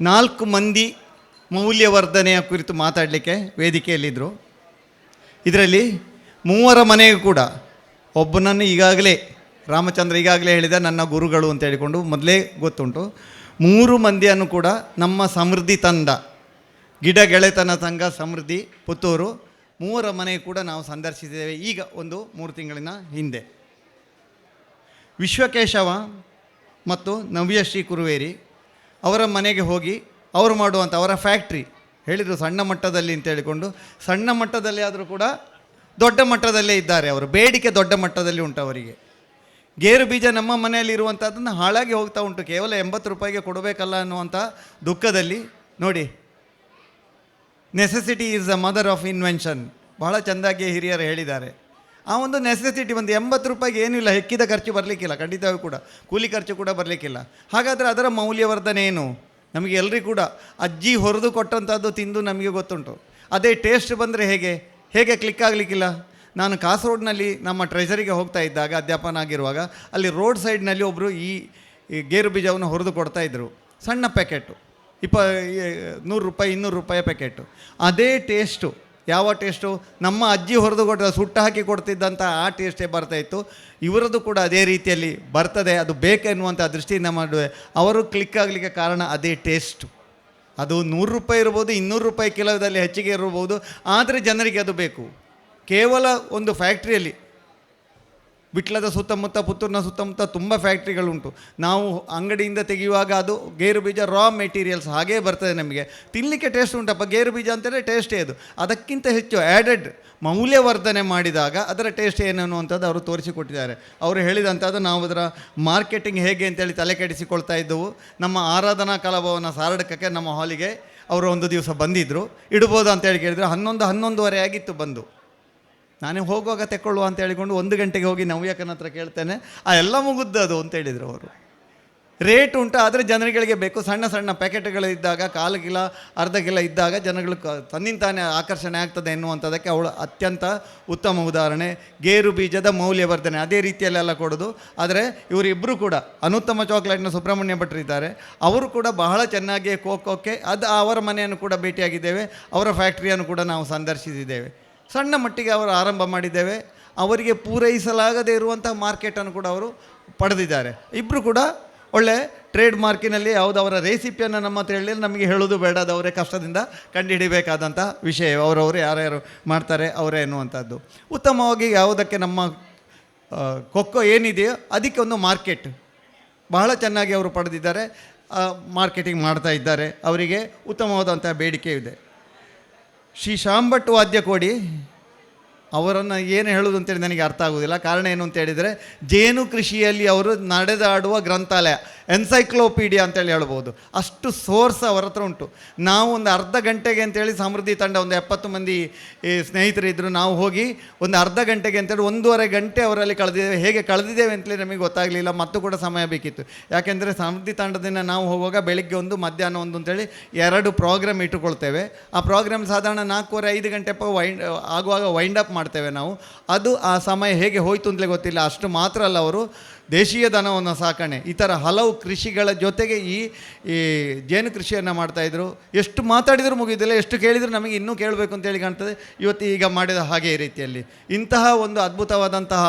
ನಾಲ್ಕು ಮಂದಿ ಮೌಲ್ಯವರ್ಧನೆಯ ಕುರಿತು ಮಾತಾಡಲಿಕ್ಕೆ ವೇದಿಕೆಯಲ್ಲಿದ್ದರು ಇದರಲ್ಲಿ ಮೂವರ ಮನೆಗೂ ಕೂಡ ಒಬ್ಬನನ್ನು ಈಗಾಗಲೇ, ರಾಮಚಂದ್ರ ಈಗಾಗಲೇ ಹೇಳಿದ ನನ್ನ ಗುರುಗಳು ಅಂತ ಹೇಳಿಕೊಂಡು ಮೊದಲೇ ಗೊತ್ತುಂಟು. ಮೂರು ಮಂದಿಯನ್ನು ಕೂಡ ನಮ್ಮ ಸಮೃದ್ಧಿ ತಂದ, ಗಿಡ ಗೆಳೆತನ ಸಂಘ ಸಮೃದ್ಧಿ ಪುತ್ತೂರು. ಮೂವರ ಮನೆ ಕೂಡ ನಾವು ಸಂದರ್ಶಿಸಿದ್ದೇವೆ ಈಗ ಒಂದು ಮೂರು ತಿಂಗಳಿನ ಹಿಂದೆ. ವಿಶ್ವಕೇಶವ ಮತ್ತು ನವ್ಯಶ್ರೀ ಕುರುವೇರಿ ಅವರ ಮನೆಗೆ ಹೋಗಿ ಅವರು ಮಾಡುವಂಥ ಅವರ ಫ್ಯಾಕ್ಟ್ರಿ, ಹೇಳಿದರು ಸಣ್ಣ ಮಟ್ಟದಲ್ಲಿ ಅಂತ ಹೇಳಿಕೊಂಡು, ಸಣ್ಣ ಮಟ್ಟದಲ್ಲಿ ಆದರೂ ಕೂಡ ದೊಡ್ಡ ಮಟ್ಟದಲ್ಲೇ ಇದ್ದಾರೆ ಅವರು. ಬೇಡಿಕೆ ದೊಡ್ಡ ಮಟ್ಟದಲ್ಲಿ ಉಂಟು ಅವರಿಗೆ. ಗೇರು ಬೀಜ ನಮ್ಮ ಮನೆಯಲ್ಲಿ ಇರುವಂಥದ್ದನ್ನು ಹಾಳಾಗಿ ಹೋಗ್ತಾ ಉಂಟು. ಕೇವಲ ಎಂಬತ್ತು ರೂಪಾಯಿಗೆ ಕೊಡಬೇಕಲ್ಲ ಅನ್ನುವಂಥ ದುಃಖದಲ್ಲಿ, ನೋಡಿ necessity is the mother of invention ಬಹಳ ಚೆಂದಾಗಿ ಹಿರಿಯರು ಹೇಳಿದ್ದಾರೆ. ಆ ಒಂದು ನೆಸೆಸಿಟಿ ಒಂದು ಎಂಬತ್ತು ರೂಪಾಯಿಗೆ ಏನಿಲ್ಲ ಹೆಕ್ಕಿದ ಖರ್ಚು ಬರಲಿಕ್ಕಿಲ್ಲ ಖಂಡಿತವೂ ಕೂಡ. ಕೂಲಿ ಖರ್ಚು ಕೂಡ ಬರಲಿಕ್ಕಿಲ್ಲ. ಹಾಗಾದರೆ ಅದರ ಮೌಲ್ಯವರ್ಧನೆ ಏನು? ನಮಗೆ ಎಲ್ಲರಿಗೂ ಕೂಡ ಅಜ್ಜಿ ಹೊರದು ಕೊಟ್ಟಂಥದ್ದು ತಿಂದು ನಮಗೆ ಗೊತ್ತುಂಟು. ಅದೇ ಟೇಸ್ಟ್ ಬಂದರೆ ಹೇಗೆ? ಹೇಗೆ ಕ್ಲಿಕ್ ಆಗಲಿಕ್ಕಿಲ್ಲ? ನಾನು ಕಾಸರೋಡ್ನಲ್ಲಿ ನಮ್ಮ ಟ್ರೆಜರಿಗೆ ಹೋಗ್ತಾ ಇದ್ದಾಗ, ಅಧ್ಯಾಪನ ಆಗಿರುವಾಗ, ಅಲ್ಲಿ ರೋಡ್ ಸೈಡ್ನಲ್ಲಿ ಒಬ್ಬರು ಈ ಗೇರು ಬೀಜವನ್ನು ಹೊರದು ಕೊಡ್ತಾ ಇದ್ದರು ಸಣ್ಣ ಪ್ಯಾಕೆಟು ಇಪ್ಪ ನೂರು ರೂಪಾಯಿ, ಇನ್ನೂರು ರೂಪಾಯಿ ಪ್ಯಾಕೆಟು ಅದೇ ಟೇಸ್ಟು ಯಾವ ಟೇಸ್ಟು? ನಮ್ಮ ಅಜ್ಜಿ ಹೊರದು ಕೊಟ್ಟ ಸುಟ್ಟು ಹಾಕಿ ಕೊಡ್ತಿದ್ದಂಥ ಆ ಟೇಸ್ಟೇ ಬರ್ತಾ ಇತ್ತು. ಇವರದ್ದು ಕೂಡ ಅದೇ ರೀತಿಯಲ್ಲಿ ಬರ್ತದೆ. ಅದು ಬೇಕೆನ್ನುವಂಥ ದೃಷ್ಟಿಯಿಂದ ಮಾಡುವೆ. ಅವರು ಕ್ಲಿಕ್ ಆಗಲಿಕ್ಕೆ ಕಾರಣ ಅದೇ ಟೇಸ್ಟು. ಅದು ನೂರು ರೂಪಾಯಿ ಇರ್ಬೋದು, ಇನ್ನೂರು ರೂಪಾಯಿ ಕಿಲೋದಲ್ಲಿ ಹೆಚ್ಚಿಗೆ ಇರ್ಬೋದು. ಆದರೆ ಜನರಿಗೆ ಅದು ಬೇಕು. ಕೇವಲ ಒಂದು ಫ್ಯಾಕ್ಟ್ರಿಯಲ್ಲಿ ಬಿಟ್ಲದ ಸುತ್ತಮುತ್ತ, ಪುತ್ತೂರಿನ ಸುತ್ತಮುತ್ತ ತುಂಬ ಫ್ಯಾಕ್ಟ್ರಿಗಳುಂಟು. ನಾವು ಅಂಗಡಿಯಿಂದ ತೆಗೆಯುವಾಗ ಅದು ಗೇರು ಬೀಜ ರಾ ಮೆಟೀರಿಯಲ್ಸ್ ಹಾಗೇ ಬರ್ತದೆ ನಮಗೆ. ತಿನ್ನಲಿಕ್ಕೆ ಟೇಸ್ಟ್ ಉಂಟಪ್ಪ ಗೇರು ಬೀಜ ಅಂತಲೇ ಟೇಸ್ಟೇ ಅದು ಅದಕ್ಕಿಂತ ಹೆಚ್ಚು ಆ್ಯಡೆಡ್ ಮೌಲ್ಯವರ್ಧನೆ ಮಾಡಿದಾಗ ಅದರ ಟೇಸ್ಟ್ ಏನು ಅನ್ನುವಂಥದ್ದು ಅವರು ತೋರಿಸಿಕೊಟ್ಟಿದ್ದಾರೆ. ಅವರು ಹೇಳಿದಂಥದ್ದು ನಾವು ಅದರ ಮಾರ್ಕೆಟಿಂಗ್ ಹೇಗೆ ಅಂತೇಳಿ ತಲೆ ಕೆಡಿಸಿಕೊಳ್ತಾ ಇದ್ದವು. ನಮ್ಮ ಆರಾಧನಾ ಕಲಾಭವನ ಸಾರಡಕಕ್ಕೆ ನಮ್ಮ ಹಾಲಿಗೆ ಅವರು ಒಂದು ದಿವಸ ಬಂದಿದ್ದರು ಇಡ್ಬೋದು ಅಂತೇಳಿ ಕೇಳಿದ್ರು. ಹನ್ನೊಂದು, ಹನ್ನೊಂದುವರೆ ಆಗಿತ್ತು ಬಂದು. ನಾನೇ ಹೋಗುವಾಗ ತೆಕ್ಕೊಳ್ಳುವ ಅಂತ ಹೇಳಿಕೊಂಡು ಒಂದು ಗಂಟೆಗೆ ಹೋಗಿ ನವ್ಯಕನ ಹತ್ರ ಕೇಳ್ತೇನೆ. ಆ ಎಲ್ಲ ಮುಗುದ್ದದು ಅಂತ ಹೇಳಿದರು ಅವರು. ರೇಟ್ ಉಂಟು, ಆದರೆ ಜನಗಳಿಗೆ ಬೇಕು. ಸಣ್ಣ ಸಣ್ಣ ಪ್ಯಾಕೆಟ್ಗಳು ಇದ್ದಾಗ, ಕಾಲು ಕಿಲ, ಅರ್ಧ ಕಿಲ ಇದ್ದಾಗ ಜನಗಳು ಕ ತನ್ನಿಂತಾನೇ ಆಕರ್ಷಣೆ ಆಗ್ತದೆ ಎನ್ನುವಂಥದ್ದಕ್ಕೆ ಅವಳು ಅತ್ಯಂತ ಉತ್ತಮ ಉದಾಹರಣೆ. ಗೇರು ಬೀಜದ ಮೌಲ್ಯವರ್ಧನೆ, ಅದೇ ರೀತಿಯಲ್ಲೆಲ್ಲ ಕೊಡೋದು. ಆದರೆ ಇವರಿಬ್ಬರು ಕೂಡ, ಅನುತ್ತಮ ಚಾಕ್ಲೇಟ್ನ ಸುಬ್ರಹ್ಮಣ್ಯ ಭಟ್ರಿದ್ದಾರೆ ಅವರು ಕೂಡ ಬಹಳ ಚೆನ್ನಾಗಿ ಕೋಕೋಕ್ಕೆ ಅದು ಅವರ ಮನೆಯನ್ನು ಕೂಡ ಭೇಟಿಯಾಗಿದ್ದೇವೆ. ಅವರ ಫ್ಯಾಕ್ಟ್ರಿಯನ್ನು ಕೂಡ ನಾವು ಸಂದರ್ಶಿಸಿದ್ದೇವೆ. ಸಣ್ಣ ಮಟ್ಟಿಗೆ ಅವರು ಆರಂಭ ಮಾಡಿದ್ದೇವೆ. ಅವರಿಗೆ ಪೂರೈಸಲಾಗದೇ ಇರುವಂಥ ಮಾರ್ಕೆಟನ್ನು ಕೂಡ ಅವರು ಪಡೆದಿದ್ದಾರೆ. ಇಬ್ಬರು ಕೂಡ ಒಳ್ಳೆ ಟ್ರೇಡ್ ಮಾರ್ಕಿನಲ್ಲಿ ಯಾವುದು ಅವರ ರೆಸಿಪಿಯನ್ನು ನಮ್ಮ ಹತ್ರ ಹೇಳಿದ್ರೆ ನಮಗೆ ಹೇಳೋದು ಬೇಡ ಅವರೇ ಕಷ್ಟದಿಂದ ಕಂಡುಹಿಡಿಬೇಕಾದಂಥ ವಿಷಯ. ಅವರವರು ಯಾರ್ಯಾರು ಮಾಡ್ತಾರೆ, ಅವರೇ ಎನ್ನುವಂಥದ್ದು. ಉತ್ತಮವಾಗಿ ಯಾವುದಕ್ಕೆ ನಮ್ಮ ಖೋಖೋ ಏನಿದೆಯೋ ಅದಕ್ಕೆ ಒಂದು ಮಾರ್ಕೆಟ್ ಬಹಳ ಚೆನ್ನಾಗಿ ಅವರು ಪಡೆದಿದ್ದಾರೆ. ಮಾರ್ಕೆಟಿಂಗ್ ಮಾಡ್ತಾ ಇದ್ದಾರೆ. ಅವರಿಗೆ ಉತ್ತಮವಾದಂಥ ಬೇಡಿಕೆ ಇದೆ. ಶ್ರೀ ಶಾಂಭಟ್ ವಾದ್ಯ ಕೊಡಿ ಅವರನ್ನು ಏನು ಹೇಳೋದು ಅಂತೇಳಿ ನನಗೆ ಅರ್ಥ ಆಗೋದಿಲ್ಲ. ಕಾರಣ ಏನು ಅಂತ ಹೇಳಿದರೆ, ಜೇನು ಕೃಷಿಯಲ್ಲಿ ಅವರು ನಡೆದಾಡುವ ಗ್ರಂಥಾಲಯ. ಎನ್ಸೈಕ್ಲೋಪೀಡಿಯಾ ಅಂತೇಳಿ ಹೇಳ್ಬೋದು. ಅಷ್ಟು ಸೋರ್ಸ್ ಅವರ ಹತ್ರ ಉಂಟು. ನಾವು ಒಂದು ಅರ್ಧ ಗಂಟೆಗೆ ಅಂತೇಳಿ ಸಮೃದ್ಧಿ ತಂಡ, ಒಂದು ಎಪ್ಪತ್ತು ಮಂದಿ ಸ್ನೇಹಿತರಿದ್ದರು ನಾವು ಹೋಗಿ ಒಂದು ಅರ್ಧ ಗಂಟೆಗೆ ಅಂತೇಳಿ ಒಂದೂವರೆ ಗಂಟೆ ಅವರಲ್ಲಿ ಕಳೆದಿದ್ದೇವೆ. ಹೇಗೆ ಕಳೆದಿದ್ದೇವೆ ಅಂತಲೇ ನಮಗೆ ಗೊತ್ತಾಗಲಿಲ್ಲ. ಮತ್ತು ಕೂಡ ಸಮಯ ಬೇಕಿತ್ತು. ಯಾಕೆಂದರೆ ಸಮೃದ್ಧಿ ತಂಡದಿಂದ ನಾವು ಹೋಗುವಾಗ ಬೆಳಿಗ್ಗೆ ಒಂದು, ಮಧ್ಯಾಹ್ನ ಒಂದು ಅಂತೇಳಿ ಎರಡು ಪ್ರೋಗ್ರಾಮ್ ಇಟ್ಟುಕೊಳ್ತೇವೆ. ಆ ಪ್ರೋಗ್ರಾಮ್ ಸಾಧಾರಣ ನಾಲ್ಕೂವರೆ, ಐದು ಗಂಟೆ ವೈಂಡ್ ಆಗುವಾಗ ವೈಂಡ್ ಅಪ್ ಮಾಡ್ತೇವೆ ನಾವು. ಅದು ಆ ಸಮಯ ಹೇಗೆ ಹೋಯ್ತು ಅಂತಲೇ ಗೊತ್ತಿಲ್ಲ. ಅಷ್ಟು ಮಾತ್ರ ಅಲ್ಲ ಅವರು. ದೇಶೀಯ ದನವನ್ನು ಸಾಕಣೆ. ಈ ಥರ ಹಲವು ಕೃಷಿಗಳ ಜೊತೆಗೆ ಈ ಈ ಜೇನು ಕೃಷಿಯನ್ನು ಮಾಡ್ತಾಯಿದ್ರು ಎಷ್ಟು ಮಾತಾಡಿದರೂ ಮುಗಿಯೋದಿಲ್ಲ, ಎಷ್ಟು ಕೇಳಿದರೂ ನಮಗೆ ಇನ್ನೂ ಕೇಳಬೇಕು ಅಂತೇಳಿ ಕಾಣ್ತದೆ. ಇವತ್ತು ಈಗ ಮಾಡಿದ ಹಾಗೆ ಈ ರೀತಿಯಲ್ಲಿ. ಇಂತಹ ಒಂದು ಅದ್ಭುತವಾದಂತಹ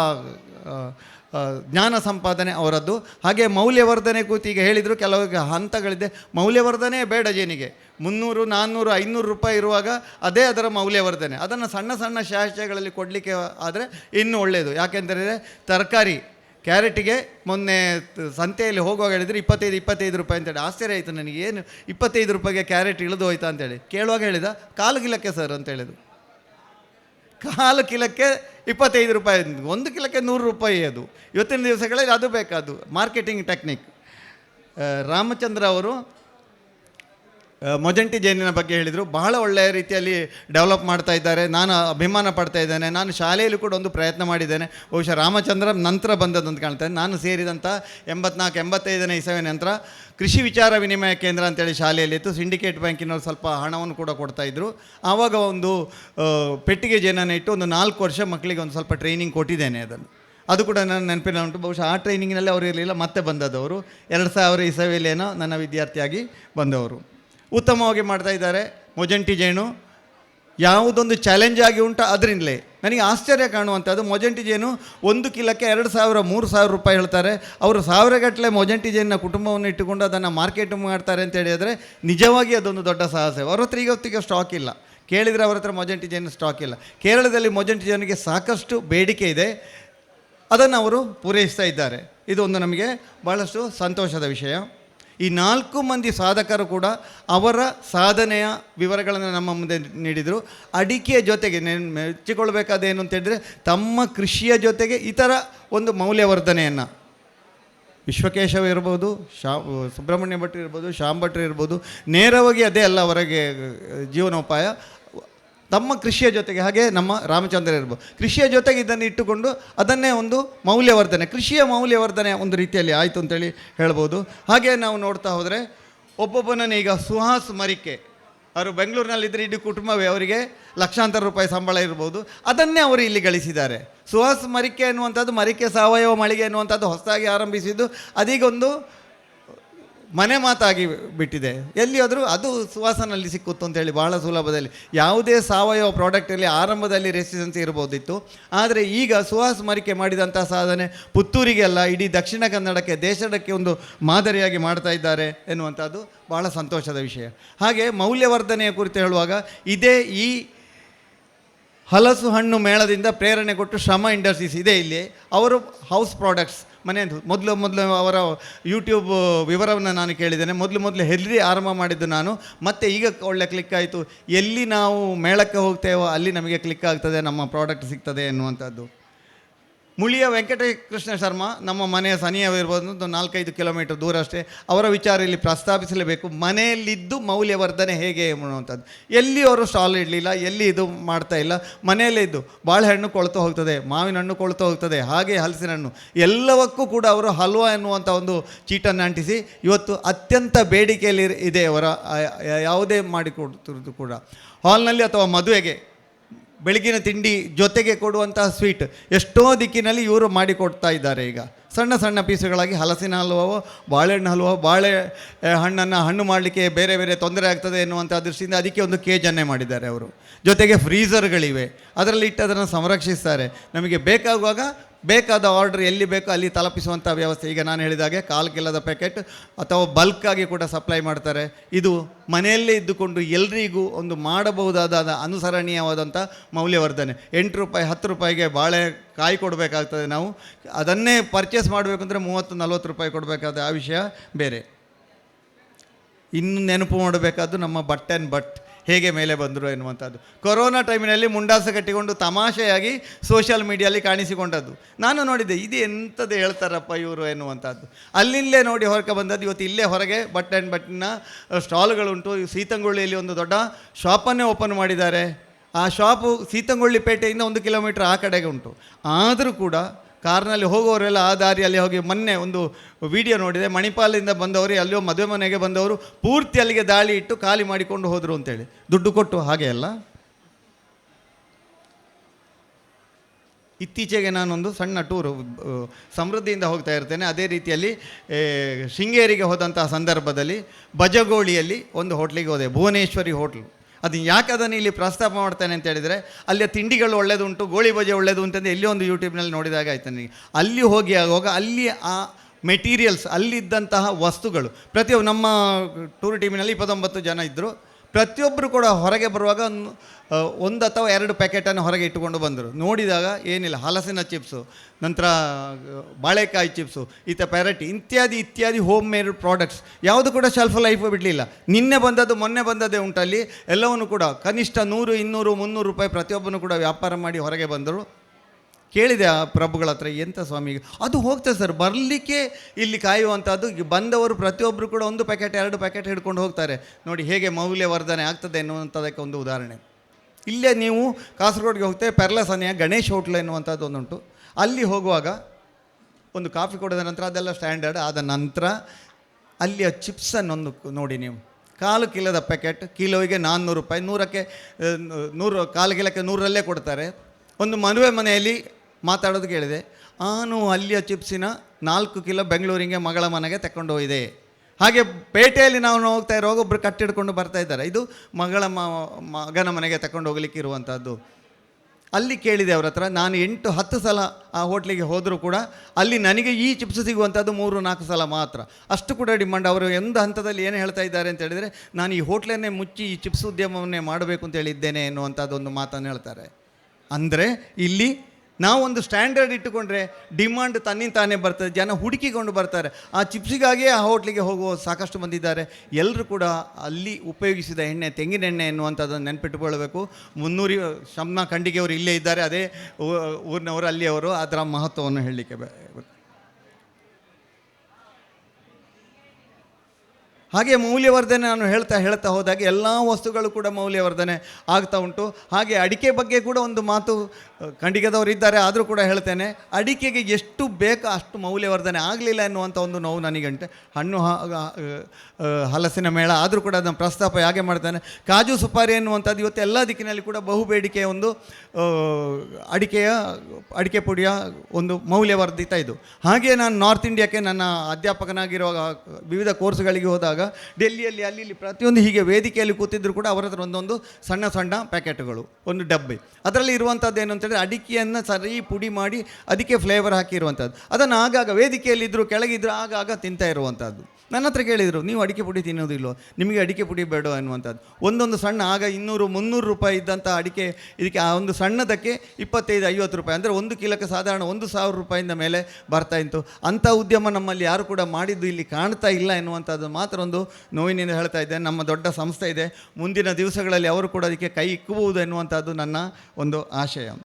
ಜ್ಞಾನ ಸಂಪಾದನೆ ಅವರದ್ದು. ಹಾಗೆ ಮೌಲ್ಯವರ್ಧನೆ ಕೂತು ಈಗ ಹೇಳಿದರು, ಕೆಲವು ಹಂತಗಳಿದೆ. ಮೌಲ್ಯವರ್ಧನೆ ಬೇಡ ಜೇನಿಗೆ. ಮುನ್ನೂರು, ನಾನ್ನೂರು, ಐನೂರು ರೂಪಾಯಿ ಇರುವಾಗ ಅದೇ ಅದರ ಮೌಲ್ಯವರ್ಧನೆ. ಅದನ್ನು ಸಣ್ಣ ಸಣ್ಣ ಶಾಸ್ತ್ರಗಳಲ್ಲಿ ಕೊಡಲಿಕ್ಕೆ ಆದರೆ ಇನ್ನೂ ಒಳ್ಳೆಯದು ಯಾಕೆಂದರೆ ತರಕಾರಿ ಕ್ಯಾರೆಟಿಗೆ ಮೊನ್ನೆ ಸಂತೆಯಲ್ಲಿ ಹೋಗುವಾಗ ಹೇಳಿದರೆ, ಇಪ್ಪತ್ತೈದು ಇಪ್ಪತ್ತೈದು ರೂಪಾಯಿ ಅಂತೇಳಿ. ಆಶ್ಚರ್ಯ ಆಯಿತು ನನಗೆ, ಏನು ಇಪ್ಪತ್ತೈದು ರೂಪಾಯಿಗೆ ಕ್ಯಾರೆಟ್ ಇಳಿದು ಹೋಯ್ತಾ ಅಂತೇಳಿ. ಕೇಳುವಾಗ ಹೇಳಿದ, ಕಾಲು ಕಿಲಕ್ಕೆ ಸರ್ ಅಂತ ಹೇಳಿದ್ರು. ಕಾಲು ಕಿಲಕ್ಕೆ ಇಪ್ಪತ್ತೈದು ರೂಪಾಯಿ, ಒಂದು ಕಿಲಕ್ಕೆ ನೂರು ರೂಪಾಯಿ ಅದು. ಇವತ್ತಿನ ದಿವಸಗಳಲ್ಲಿ ಅದು ಬೇಕಾದು ಮಾರ್ಕೆಟಿಂಗ್ ಟೆಕ್ನಿಕ್. ರಾಮಚಂದ್ರ ಅವರು ಮೊಜಂಟಿ ಜೈನಿನ ಬಗ್ಗೆ ಹೇಳಿದರು. ಬಹಳ ಒಳ್ಳೆಯ ರೀತಿಯಲ್ಲಿ ಡೆವಲಪ್ ಮಾಡ್ತಾ ಇದ್ದಾರೆ. ನಾನು ಅಭಿಮಾನ ಪಡ್ತಾ ಇದ್ದೇನೆ. ನಾನು ಶಾಲೆಯಲ್ಲಿ ಕೂಡ ಒಂದು ಪ್ರಯತ್ನ ಮಾಡಿದ್ದೇನೆ. ಬಹುಶಃ ರಾಮಚಂದ್ರ ನಂತರ ಬಂದದ್ದು ಕಾಣ್ತೇನೆ ನಾನು ಸೇರಿದಂಥ ಎಂಬತ್ನಾಲ್ಕು, ಎಂಬತ್ತೈದನೇ ಇಸವೆ ನಂತರ ಕೃಷಿ ವಿಚಾರ ವಿನಿಮಯ ಕೇಂದ್ರ ಅಂತೇಳಿ ಶಾಲೆಯಲ್ಲಿತ್ತು. ಸಿಂಡಿಕೇಟ್ ಬ್ಯಾಂಕಿನವರು ಸ್ವಲ್ಪ ಹಣವನ್ನು ಕೂಡ ಕೊಡ್ತಾ ಇದ್ರು. ಆವಾಗ ಒಂದು ಪೆಟ್ಟಿಗೆ ಜೇನನ್ನು ಇಟ್ಟು ಒಂದು ನಾಲ್ಕು ವರ್ಷ ಮಕ್ಕಳಿಗೆ ಒಂದು ಸ್ವಲ್ಪ ಟ್ರೈನಿಂಗ್ ಕೊಟ್ಟಿದ್ದೇನೆ ಅದನ್ನು. ಅದು ಕೂಡ ನನ್ನ ನೆನಪಿನ ಉಂಟು. ಬಹುಶಃ ಆ ಟ್ರೈನಿಂಗ್ನಲ್ಲಿ ಅವರು ಇರಲಿಲ್ಲ. ಮತ್ತೆ ಬಂದದವರು ಎರಡು ಸಾವಿರ ಇಸವಿಲೇನೋ ನನ್ನ ವಿದ್ಯಾರ್ಥಿಯಾಗಿ ಬಂದವರು. ಉತ್ತಮವಾಗಿ ಮಾಡ್ತಾ ಇದ್ದಾರೆ ಮೊಜಂಟಿ ಜೇನು. ಯಾವುದೊಂದು ಚಾಲೆಂಜ್ ಆಗಿ ಉಂಟ ಅದರಿಂದಲೇ. ನನಗೆ ಆಶ್ಚರ್ಯ ಕಾಣುವಂಥದ್ದು, ಮೊಜಂಟಿ ಜೇನು ಒಂದು ಕಿಲಕ್ಕೆ ಎರಡು ಸಾವಿರ, ಮೂರು ಸಾವಿರ ರೂಪಾಯಿ ಹೇಳ್ತಾರೆ. ಅವರು ಸಾವಿರಗಟ್ಟಲೆ ಮೊಜಂಟಿ ಜೇನಿನ ಕುಟುಂಬವನ್ನು ಇಟ್ಟುಕೊಂಡು ಅದನ್ನು ಮಾರ್ಕೆಟ್ ಮಾಡ್ತಾರೆ ಅಂತ ಹೇಳಿದರೆ ನಿಜವಾಗಿ ಅದೊಂದು ದೊಡ್ಡ ಸಾಹಸ. ಅವ್ರ ಹತ್ರ ಈಗ ಹೊತ್ತಿಗೆ ಸ್ಟಾಕ್ ಇಲ್ಲ. ಕೇಳಿದರೆ ಅವರ ಹತ್ರ ಮೊಜಂಟಿ ಜೇನು ಸ್ಟಾಕ್ ಇಲ್ಲ. ಕೇರಳದಲ್ಲಿ ಮೊಜಂಟಿ ಜೇನಿಗೆ ಸಾಕಷ್ಟು ಬೇಡಿಕೆ ಇದೆ. ಅದನ್ನು ಅವರು ಪೂರೈಸ್ತಾ ಇದ್ದಾರೆ. ಇದೊಂದು ನಮಗೆ ಭಾಳಷ್ಟು ಸಂತೋಷದ ವಿಷಯ. ಈ ನಾಲ್ಕು ಮಂದಿ ಸಾಧಕರು ಕೂಡ ಅವರ ಸಾಧನೆಯ ವಿವರಗಳನ್ನು ನಮ್ಮ ಮುಂದೆ ನೀಡಿದರು. ಅಡಿಕೆಯ ಜೊತೆಗೆ ನೆನ್ ಮೆಚ್ಚಿಕೊಳ್ಬೇಕಾದೇನು ಅಂತ ಹೇಳಿದರೆ ತಮ್ಮ ಕೃಷಿಯ ಜೊತೆಗೆ ಇತರ ಒಂದು ಮೌಲ್ಯವರ್ಧನೆಯನ್ನು. ವಿಶ್ವಕೇಶವ ಇರ್ಬೋದು, ಶಾ, ಸುಬ್ರಹ್ಮಣ್ಯ ಭಟ್ರು ಇರ್ಬೋದು, ಶ್ಯಾಮ್ ಭಟ್ರು ಇರ್ಬೋದು, ನೇರವಾಗಿ ಅದೇ ಅಲ್ಲ ಅವರಿಗೆ ಜೀವನೋಪಾಯ. ತಮ್ಮ ಕೃಷಿಯ ಜೊತೆಗೆ, ಹಾಗೆ ನಮ್ಮ ರಾಮಚಂದ್ರ ಇರ್ಬೋದು. ಕೃಷಿಯ ಜೊತೆಗೆ ಇದನ್ನು ಇಟ್ಟುಕೊಂಡು ಅದನ್ನೇ ಒಂದು ಮೌಲ್ಯವರ್ಧನೆ, ಕೃಷಿಯ ಮೌಲ್ಯವರ್ಧನೆ ಒಂದು ರೀತಿಯಲ್ಲಿ ಆಯಿತು ಅಂತೇಳಿ ಹೇಳ್ಬೋದು. ಹಾಗೆ ನಾವು ನೋಡ್ತಾ ಹೋದರೆ, ಒಬ್ಬೊಬ್ಬನನ್ನು ಈಗ ಸುಹಾಸ್ ಮರಿಕೆ, ಅವರು ಬೆಂಗಳೂರಿನಲ್ಲಿದ್ದರೆ ಇಡೀ ಕುಟುಂಬವೇ ಅವರಿಗೆ ಲಕ್ಷಾಂತರ ರೂಪಾಯಿ ಸಂಬಳ ಇರ್ಬೋದು. ಅದನ್ನೇ ಅವರು ಇಲ್ಲಿ ಗಳಿಸಿದ್ದಾರೆ. ಸುಹಾಸ್ ಮರಿಕೆ ಅನ್ನುವಂಥದ್ದು ಮರಿಕೆ ಸಾವಯವ ಮಳಿಗೆ ಅನ್ನುವಂಥದ್ದು ಹೊಸದಾಗಿ ಆರಂಭಿಸಿದ್ದು. ಅದೀಗ ಒಂದು ಮನೆ ಮಾತಾಗಿ ಬಿಟ್ಟಿದೆ. ಎಲ್ಲಿಯಾದರೂ ಅದು ಸುವಾಸನಲ್ಲಿ ಸಿಕ್ಕುತ್ತು ಅಂತೇಳಿ ಭಾಳ ಸುಲಭದಲ್ಲಿ. ಯಾವುದೇ ಸಾವಯವ ಪ್ರಾಡಕ್ಟಲ್ಲಿ ಆರಂಭದಲ್ಲಿ ರೆಸಿಸ್ಟೆನ್ಸ್ ಇರ್ಬೋದಿತ್ತು. ಆದರೆ ಈಗ ಸುಹಾಸ್ ಮರಿಕೆ ಮಾಡಿದಂಥ ಸಾಧನೆ ಪುತ್ತೂರಿಗೆ ಅಲ್ಲ ಇಡೀ ದಕ್ಷಿಣ ಕನ್ನಡಕ್ಕೆ, ದೇಶಕ್ಕೆ ಒಂದು ಮಾದರಿಯಾಗಿ ಮಾಡ್ತಾ ಇದ್ದಾರೆ ಎನ್ನುವಂಥದ್ದು ಭಾಳ ಸಂತೋಷದ ವಿಷಯ. ಹಾಗೆ ಮೌಲ್ಯವರ್ಧನೆಯ ಕುರಿತು ಹೇಳುವಾಗ ಇದೇ ಈ ಹಲಸು ಹಣ್ಣು ಮೇಳದಿಂದ ಪ್ರೇರಣೆ ಕೊಟ್ಟು ಶ್ರಮ ಇಂಡಸ್ಟ್ರೀಸ್ ಇದೆ ಇಲ್ಲಿ. ಅವರು ಹೌಸ್ ಪ್ರಾಡಕ್ಟ್ಸ್ ಮನೆ ಮೊದಲು ಮೊದಲು ಅವರ ಯೂಟ್ಯೂಬ್ ವಿವರವನ್ನು ನಾನು ಕೇಳಿದ್ದೇನೆ. ಮೊದಲು ಮೊದಲು ಹೆಲ್ರಿ ಆರಂಭ ಮಾಡಿದ್ದು ನಾನು, ಮತ್ತೆ ಈಗ ಒಳ್ಳೆ ಕ್ಲಿಕ್ ಆಯಿತು. ಎಲ್ಲಿ ನಾವು ಮೇಳಕ್ಕೆ ಹೋಗ್ತೇವೋ ಅಲ್ಲಿ ನಮಗೆ ಕ್ಲಿಕ್ ಆಗ್ತದೆ, ನಮ್ಮ ಪ್ರಾಡಕ್ಟ್ ಸಿಗ್ತದೆ ಎನ್ನುವಂಥದ್ದು. ಮುಳಿಯ ವೆಂಕಟಕೃಷ್ಣ ಶರ್ಮಾ, ನಮ್ಮ ಮನೆಯ ಸನಿಯವಿರ್ಬೋದು ಒಂದು ನಾಲ್ಕೈದು ಕಿಲೋಮೀಟರ್ ದೂರ ಅಷ್ಟೇ, ಅವರ ವಿಚಾರ ಇಲ್ಲಿ ಪ್ರಸ್ತಾಪಿಸಲೇಬೇಕು. ಮನೆಯಲ್ಲಿದ್ದು ಮೌಲ್ಯವರ್ಧನೆ ಹೇಗೆ ಅನ್ನುವಂಥದ್ದು ಎಲ್ಲಿ ಅವರು ಸ್ಟಾಲ್ ಇಡಲಿಲ್ಲ, ಎಲ್ಲಿ ಇದು ಮಾಡ್ತಾ ಇಲ್ಲ, ಮನೆಯಲ್ಲೇ ಇದ್ದು ಬಾಳೆಹಣ್ಣು ಕೊಳ್ತು ಹೋಗ್ತದೆ, ಮಾವಿನ ಹಣ್ಣು ಕೊಳ್ತು ಹೋಗ್ತದೆ, ಹಾಗೆ ಹಲಸಿನ ಹಣ್ಣು. ಎಲ್ಲವಕ್ಕೂ ಕೂಡ ಅವರು ಹಲ್ವಾ ಎನ್ನುವಂಥ ಒಂದು ಚೀಟನ್ನು ಅಂಟಿಸಿ, ಇವತ್ತು ಅತ್ಯಂತ ಬೇಡಿಕೆಯಲ್ಲಿ ಇದೆ ಅವರ ಯಾವುದೇ ಮಾಡಿಕೊಡ್ತಿರೋದು ಕೂಡ. ಹಾಲ್ನಲ್ಲಿ ಅಥವಾ ಮದುವೆಗೆ ಬೆಳಗಿನ ತಿಂಡಿ ಜೊತೆಗೆ ಕೊಡುವಂತಹ ಸ್ವೀಟ್ ಎಷ್ಟೋ ದಿಕ್ಕಿನಲ್ಲಿ ಇವರು ಮಾಡಿಕೊಡ್ತಾ ಇದ್ದಾರೆ ಈಗ. ಸಣ್ಣ ಸಣ್ಣ ಪೀಸುಗಳಾಗಿ ಹಲಸಿನ ಹಲ್ವವೋ, ಬಾಳೆಹಣ್ಣು ಹಲ್ವೋ ಬಾಳೆ ಹಣ್ಣನ್ನು ಹಣ್ಣು ಮಾಡಲಿಕ್ಕೆ ಬೇರೆ ಬೇರೆ ತೊಂದರೆ ಆಗ್ತದೆ ಎನ್ನುವಂಥ ದೃಷ್ಟಿಯಿಂದ ಅದಕ್ಕೆ ಒಂದು ಕೇಜನ್ನೇ ಮಾಡಿದ್ದಾರೆ ಅವರು. ಜೊತೆಗೆ ಫ್ರೀಸರ್ಗಳಿವೆ. ಅದರಲ್ಲಿ ಇಟ್ಟು ಅದನ್ನು ಸಂರಕ್ಷಿಸ್ತಾರೆ. ನಮಗೆ ಬೇಕಾಗುವಾಗ ಬೇಕಾದ ಆರ್ಡರ್ ಎಲ್ಲಿ ಬೇಕೋ ಅಲ್ಲಿ ತಲುಪಿಸುವಂಥ ವ್ಯವಸ್ಥೆ. ಈಗ ನಾನು ಹೇಳಿದಾಗೆ ಕಾಲು ಕಿಲ್ಲದ ಪ್ಯಾಕೆಟ್ ಅಥವಾ ಬಲ್ಕಾಗಿ ಕೂಡ ಸಪ್ಲೈ ಮಾಡ್ತಾರೆ. ಇದು ಮನೆಯಲ್ಲೇ ಇದ್ದುಕೊಂಡು ಎಲ್ರಿಗೂ ಒಂದು ಮಾಡಬಹುದಾದ ಅನುಸರಣೀಯವಾದಂಥ ಮೌಲ್ಯವರ್ಧನೆ. ಎಂಟು ರೂಪಾಯಿ, ಹತ್ತು ರೂಪಾಯಿಗೆ ಬಾಳೆ ಕಾಯಿ ಕೊಡಬೇಕಾಗ್ತದೆ ನಾವು. ಅದನ್ನೇ ಪರ್ಚೇಸ್ ಮಾಡಬೇಕು ಅಂದರೆ ಮೂವತ್ತು, ನಲ್ವತ್ತು ರೂಪಾಯಿ ಕೊಡಬೇಕಾದ ಆ ವಿಷಯ ಬೇರೆ. ಇನ್ನು ನೆನಪು ಮಾಡಬೇಕಾದ್ದು ನಮ್ಮ ಬಟ್ ಆ್ಯಂಡ್ ಬಟ್ ಹೇಗೆ ಮೇಲೆ ಬಂದರು ಎನ್ನುವಂಥದ್ದು. ಕೊರೋನಾ ಟೈಮಿನಲ್ಲಿ ಮುಂಡಾಸ ಕಟ್ಟಿಕೊಂಡು ತಮಾಷೆಯಾಗಿ ಸೋಷಿಯಲ್ ಮೀಡಿಯಲ್ಲಿ ಕಾಣಿಸಿಕೊಂಡದ್ದು. ನಾನು ನೋಡಿದ್ದೆ, ಇದು ಎಂಥದ್ದು ಹೇಳ್ತಾರಪ್ಪ ಇವರು ಎನ್ನುವಂಥದ್ದು. ಅಲ್ಲಿಂದಲೇ ನೋಡಿ ಹೊರಗೆ ಬಂದದ್ದು, ಇವತ್ತು ಇಲ್ಲೇ ಹೊರಗೆ ಬಟ್ ಆ್ಯಂಡ್ ಬಟ್ನ ಸ್ಟಾಲ್ಗಳುಂಟು. ಸೀತಂಗೊಳ್ಳಿಯಲ್ಲಿ ಒಂದು ದೊಡ್ಡ ಶಾಪನ್ನೇ ಓಪನ್ ಮಾಡಿದ್ದಾರೆ. ಆ ಶಾಪು ಸೀತಂಗೊಳ್ಳಿ ಪೇಟೆಯಿಂದ ಒಂದು ಕಿಲೋಮೀಟ್ರ್ ಆ ಕಡೆಗೆ ಉಂಟು. ಆದರೂ ಕೂಡ ಕಾರ್ನಲ್ಲಿ ಹೋಗೋರೆಲ್ಲ ಆ ದಾರಿಯಲ್ಲಿ ಹೋಗಿ ಮೊನ್ನೆ ಒಂದು ವಿಡಿಯೋ ನೋಡಿದೆ. ಮಣಿಪಾಲದಿಂದ ಬಂದವರು, ಅಲ್ಲಿಯೋ ಮದುವೆ ಮನೆಗೆ ಬಂದವರು ಪೂರ್ತಿ ಅಲ್ಲಿಗೆ ದಾಳಿ ಇಟ್ಟು ಖಾಲಿ ಮಾಡಿಕೊಂಡು ಹೋದರು ಅಂತೇಳಿ. ದುಡ್ಡು ಕೊಟ್ಟು ಹಾಗೆ ಅಲ್ಲ? ಇತ್ತೀಚೆಗೆ ನಾನೊಂದು ಸಣ್ಣ ಟೂರು ಸಮೃದ್ಧಿಯಿಂದ ಹೋಗ್ತಾ ಇರ್ತೇನೆ. ಅದೇ ರೀತಿಯಲ್ಲಿ ಶೃಂಗೇರಿಗೆ ಹೋದಂತಹ ಸಂದರ್ಭದಲ್ಲಿ ಬಜಗೋಳಿಯಲ್ಲಿ ಒಂದು ಹೋಟ್ಲಿಗೆ ಹೋದೆ, ಭುವನೇಶ್ವರಿ ಹೋಟ್ಲು. ಅದು ಯಾಕೆ ಅದನ್ನು ಇಲ್ಲಿ ಪ್ರಸ್ತಾಪ ಮಾಡ್ತೇನೆ ಅಂತ ಹೇಳಿದರೆ ಅಲ್ಲಿಯ ತಿಂಡಿಗಳು ಒಳ್ಳೆದುಂಟು, ಗೋಳಿ ಬಜೆ ಒಳ್ಳೆಯದು ಅಂತಂದು ಎಲ್ಲಿ ಒಂದು ಯೂಟ್ಯೂಬ್ನಲ್ಲಿ ನೋಡಿದಾಗ ಆಯ್ತು ನನಗೆ. ಅಲ್ಲಿ ಹೋಗಿ ಆಗುವಾಗ ಅಲ್ಲಿ ಆ ಮೆಟೀರಿಯಲ್ಸ್ ಅಲ್ಲಿದ್ದಂತಹ ವಸ್ತುಗಳು, ಪ್ರತಿಯೊಬ್ಬ ನಮ್ಮ ಟೂರ್ ಟೀಮಿನಲ್ಲಿ ಇಪ್ಪತ್ತೊಂಬತ್ತು ಜನ ಇದ್ದರು ಪ್ರತಿಯೊಬ್ಬರು ಕೂಡ ಹೊರಗೆ ಬರುವಾಗ ಒಂದು ಅಥವಾ ಎರಡು ಪ್ಯಾಕೆಟನ್ನು ಹೊರಗೆ ಇಟ್ಟುಕೊಂಡು ಬಂದರು. ನೋಡಿದಾಗ ಏನಿಲ್ಲ, ಹಲಸಿನ ಚಿಪ್ಸು, ನಂತರ ಬಾಳೆಕಾಯಿ ಚಿಪ್ಸು ಈತ ಪ್ಯಾರಟಿ ಇತ್ಯಾದಿ ಇತ್ಯಾದಿ ಹೋಮ್ ಮೇಡ್ ಪ್ರಾಡಕ್ಟ್ಸ್ ಯಾವುದು ಕೂಡ ಶೆಲ್ಫ್ ಲೈಫ್ ಬಿಡಲಿಲ್ಲ. ನಿನ್ನೆ ಬಂದದ್ದು, ಮೊನ್ನೆ ಬಂದದ್ದೇ ಉಂಟಲ್ಲಿ, ಎಲ್ಲವನ್ನು ಕೂಡ ಕನಿಷ್ಠ ನೂರು, ಇನ್ನೂರು, ಮುನ್ನೂರು ರೂಪಾಯಿ ಪ್ರತಿಯೊಬ್ಬನು ಕೂಡ ವ್ಯಾಪಾರ ಮಾಡಿ ಹೊರಗೆ ಬಂದರು. ಕೇಳಿದೆ ಆ ಪ್ರಭುಗಳ ಹತ್ರ ಎಂಥ ಸ್ವಾಮಿಗೆ ಅದು ಹೋಗ್ತದೆ ಸರ್, ಬರಲಿಕ್ಕೆ ಇಲ್ಲಿ ಕಾಯುವಂಥದ್ದು ಬಂದವರು ಪ್ರತಿಯೊಬ್ಬರು ಕೂಡ ಒಂದು ಪ್ಯಾಕೆಟ್ ಎರಡು ಪ್ಯಾಕೆಟ್ ಹಿಡ್ಕೊಂಡು ಹೋಗ್ತಾರೆ. ನೋಡಿ ಹೇಗೆ ಮೌಲ್ಯವರ್ಧನೆ ಆಗ್ತದೆ ಎನ್ನುವಂಥದ್ದಕ್ಕೆ ಒಂದು ಉದಾಹರಣೆ. ಇಲ್ಲೇ ನೀವು ಕಾಸರಗೋಡಿಗೆ ಹೋಗ್ತೇವೆ ಪೆರ್ಲಸನೆಯ ಗಣೇಶ್ ಹೋಟ್ಲ್ ಎನ್ನುವಂಥದ್ದು ಒಂದುಂಟು. ಅಲ್ಲಿ ಹೋಗುವಾಗ ಒಂದು ಕಾಫಿ ಕೊಡೋದ ನಂತರ ಅದೆಲ್ಲ ಸ್ಟ್ಯಾಂಡರ್ಡ್ ಆದ ನಂತರ ಅಲ್ಲಿಯ ಚಿಪ್ಸನ್ನೊಂದು ನೋಡಿ ನೀವು. ಕಾಲು ಕಿಲೋದ ಪ್ಯಾಕೆಟ್ ಕಿಲೋಗೆ ನಾನ್ನೂರು ರೂಪಾಯಿ, ನೂರಕ್ಕೆ, ನೂರು, ಕಾಲು ಕಿಲೋಕ್ಕೆ ನೂರರಲ್ಲೇ ಕೊಡ್ತಾರೆ. ಒಂದು ಮದುವೆ ಮನೆಯಲ್ಲಿ ಮಾತಾಡೋದು ಕೇಳಿದೆ ನಾನು ಅಲ್ಲಿಯ ಚಿಪ್ಸಿನ ನಾಲ್ಕು ಕಿಲೋ ಬೆಂಗಳೂರಿಗೆ ಮಗಳ ಮನೆಗೆ ತಗೊಂಡು ಹೋಗಿದೆ. ಹಾಗೆ ಪೇಟೆಯಲ್ಲಿ ನಾವು ಹೋಗ್ತಾ ಇರೋ ಒಬ್ಬರು ಕಟ್ಟಿಡ್ಕೊಂಡು ಬರ್ತಾ ಇದ್ದಾರೆ. ಇದು ಮಗಳ ಮಗನ ಮನೆಗೆ ತಗೊಂಡು ಹೋಗ್ಲಿಕ್ಕೆ ಇರುವಂಥದ್ದು ಅಲ್ಲಿ ಕೇಳಿದೆ ಅವ್ರ ಹತ್ರ, ನಾನು ಎಂಟು, ಹತ್ತು ಸಲ ಆ ಹೋಟ್ಲಿಗೆ ಹೋದರೂ ಕೂಡ ಅಲ್ಲಿ ನನಗೆ ಈ ಚಿಪ್ಸ್ ಸಿಗುವಂಥದ್ದು ಮೂರು, ನಾಲ್ಕು ಸಲ ಮಾತ್ರ. ಅಷ್ಟು ಕೂಡ ಡಿಮಾಂಡ್ ಅವರು ಒಂದು ಹಂತದಲ್ಲಿ ಏನು ಹೇಳ್ತಾ ಇದ್ದಾರೆ ಅಂತ ಹೇಳಿದರೆ, ನಾನು ಈ ಹೋಟ್ಲನ್ನೇ ಮುಚ್ಚಿ ಈ ಚಿಪ್ಸ್ ಉದ್ಯಮವನ್ನೇ ಮಾಡಬೇಕು ಅಂತ ಹೇಳಿದ್ದೇನೆ ಎನ್ನುವಂಥದ್ದೊಂದು ಮಾತನ್ನು ಹೇಳ್ತಾರೆ. ಅಂದರೆ ಇಲ್ಲಿ ನಾವೊಂದು ಸ್ಟ್ಯಾಂಡರ್ಡ್ ಇಟ್ಟುಕೊಂಡ್ರೆ ಡಿಮಾಂಡ್ ತನ್ನಿಂತಾನೇ ಬರ್ತದೆ, ಜನ ಹುಡುಕಿಕೊಂಡು ಬರ್ತಾರೆ. ಆ ಚಿಪ್ಸಿಗಾಗಿಯೇ ಆ ಹೋಟ್ಲಿಗೆ ಹೋಗುವ ಸಾಕಷ್ಟು ಬಂದಿದ್ದಾರೆ ಎಲ್ಲರೂ ಕೂಡ ಅಲ್ಲಿ ಉಪಯೋಗಿಸಿದ ಎಣ್ಣೆ, ತೆಂಗಿನ ಎಣ್ಣೆ ಎನ್ನುವಂಥದ್ದನ್ನು ನೆನಪಿಟ್ಟುಕೊಳ್ಬೇಕು ಮುನ್ನೂರಿ ಖಂಡಿಗೆ ಅವರು ಇಲ್ಲೇ ಇದ್ದಾರೆ. ಅದೇ ಊರಿನವರು, ಅಲ್ಲಿಯವರು. ಅದರ ಮಹತ್ವವನ್ನು ಹೇಳಲಿಕ್ಕೆ ಹಾಗೆ ಮೌಲ್ಯವರ್ಧನೆ ನಾನು ಹೇಳ್ತಾ ಹೇಳ್ತಾ ಹೋದಾಗ ಎಲ್ಲ ವಸ್ತುಗಳು ಕೂಡ ಮೌಲ್ಯವರ್ಧನೆ ಆಗ್ತಾ ಉಂಟು. ಹಾಗೆ ಅಡಿಕೆ ಬಗ್ಗೆ ಕೂಡ ಒಂದು ಮಾತು ಖಂಡಿಗದವರು ಇದ್ದಾರೆ, ಆದರೂ ಕೂಡ ಹೇಳ್ತೇನೆ. ಅಡಿಕೆಗೆ ಎಷ್ಟು ಬೇಕೋ ಅಷ್ಟು ಮೌಲ್ಯವರ್ಧನೆ ಆಗಲಿಲ್ಲ ಎನ್ನುವಂಥ ಒಂದು ನೋವು ನನಗಂಟೆ. ಹಣ್ಣು ಹಲಸಿನ ಮೇಳ, ಆದರೂ ಕೂಡ ಅದನ್ನು ಪ್ರಸ್ತಾಪ ಹೇಗೆ ಮಾಡ್ತಾನೆ. ಕಾಜು ಸುಪಾರಿ ಎನ್ನುವಂಥದ್ದು ಇವತ್ತು ಎಲ್ಲ ದಿಕ್ಕಿನಲ್ಲಿ ಕೂಡ ಬಹು ಬೇಡಿಕೆಯ ಒಂದು ಅಡಿಕೆಯ ಅಡಿಕೆ ಪುಡಿಯ ಒಂದು ಮೌಲ್ಯವರ್ಧಿತ ಇದು. ಹಾಗೆ ನಾನು ನಾರ್ತ್ ಇಂಡಿಯಾಕ್ಕೆ ನನ್ನ ಅಧ್ಯಾಪಕನಾಗಿರುವಾಗ, ವಿವಿಧ ಕೋರ್ಸ್ಗಳಿಗೆ ಹೋದಾಗ, ಡೆಲ್ಲಿಯಲ್ಲಿ ಅಲ್ಲಿ ಇಲ್ಲಿ ಪ್ರತಿಯೊಂದು ಹೀಗೆ ವೇದಿಕೆಯಲ್ಲಿ ಕೂತಿದ್ರು ಕೂಡ ಅವರ ಹತ್ರ ಒಂದೊಂದು ಸಣ್ಣ ಸಣ್ಣ ಪ್ಯಾಕೆಟ್ಗಳು, ಒಂದು ಡಬ್ಬಿ. ಅದರಲ್ಲಿ ಇರುವಂಥದ್ದು ಏನು ಅಂತೇಳಿದ್ರೆ ಅಡಿಕೆಯನ್ನು ಸರಿ ಪುಡಿ ಮಾಡಿ, ಅದಕ್ಕೆ ಫ್ಲೇವರ್ ಹಾಕಿರುವಂಥದ್ದು ಅದನ್ನು ಆಗಾಗ ವೇದಿಕೆಯಲ್ಲಿದ್ದರೂ ಕೆಳಗಿದ್ದರೂ ಆಗಾಗ ತಿಂತಾ ಇರುವಂಥದ್ದು. ನನ್ನ ಹತ್ರ ಕೇಳಿದರು, ನೀವು ಅಡಿಕೆ ಪುಡಿ ತಿನ್ನೋದಿಲ್ವ ನಿಮಗೆ ಅಡಿಕೆ ಪುಡಿ ಬೇಡ ಅನ್ನುವಂಥದ್ದು ಒಂದೊಂದು ಸಣ್ಣ, ಆಗ ಇನ್ನೂರು, ಮುನ್ನೂರು ರೂಪಾಯಿ ಇದ್ದಂಥ ಅಡಿಕೆ, ಇದಕ್ಕೆ ಆ ಒಂದು ಸಣ್ಣದಕ್ಕೆ ಇಪ್ಪತ್ತೈದು, ಐವತ್ತು ರೂಪಾಯಿ. ಅಂದರೆ ಒಂದು ಕಿಲೋಕ್ಕೆ ಸಾಧಾರಣ ಒಂದು ಸಾವಿರ ರೂಪಾಯಿಂದ ಮೇಲೆ ಬರ್ತಾ ಇತ್ತು. ಅಂಥ ಉದ್ಯಮ ನಮ್ಮಲ್ಲಿ ಯಾರು ಕೂಡ ಮಾಡಿದ್ದು ಇಲ್ಲಿ ಕಾಣ್ತಾ ಇಲ್ಲ ಎನ್ನುವಂಥದ್ದು ಮಾತ್ರ ಒಂದು ನೋವಿನಿಂದ ಹೇಳ್ತಾ ಇದ್ದೆ. ನಮ್ಮ ದೊಡ್ಡ ಸಂಸ್ಥೆ ಇದೆ. ಮುಂದಿನ ದಿವಸಗಳಲ್ಲಿ ಅವರು ಕೂಡ ಅದಕ್ಕೆ ಕೈ ಇಕ್ಕಬಹುದು ಎನ್ನುವಂಥದ್ದು ನನ್ನ ಒಂದು ಆಶಯ.